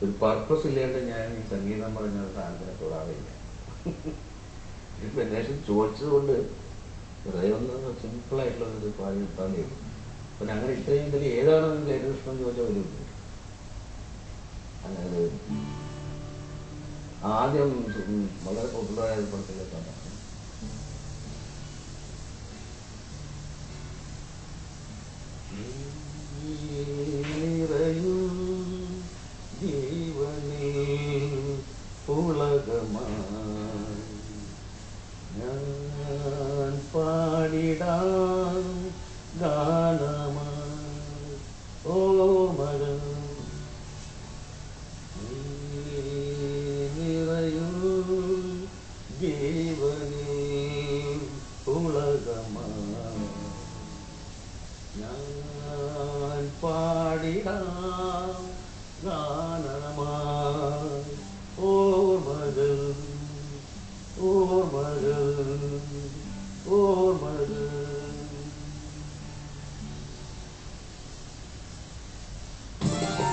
ഒരു പർപ്പസ് ഇല്ലാണ്ട് ഞാൻ ഈ സംഗീതം പറഞ്ഞ സാധനത്തിനെ തൊടാറില്ല. ഇപ്പം എന്നേഷൻ ചോദിച്ചതുകൊണ്ട് വെറുതെ ഒന്ന് സിമ്പിളായിട്ടുള്ളൊരു പാടി നിർത്താൻ ചെയ്തു അപ്പൊ അങ്ങനെ ഇത്രയും കഴിഞ്ഞാൽ ഏതാണ് നിന്റെ ഏറ്റവും ഇഷ്ടം ചോദിച്ചാൽ ഒരു അതായത് ആദ്യം വളരെ പോപ്പുലറായ പടത്തിലെ കാണാം Mm-hmm. ഞാൻ പാടിടാം ഗാനമാ ഓ മരം നിറയൂ ജീവനേ ഉലകമാ ഞാൻ പാടിടാം ഗാന oh my god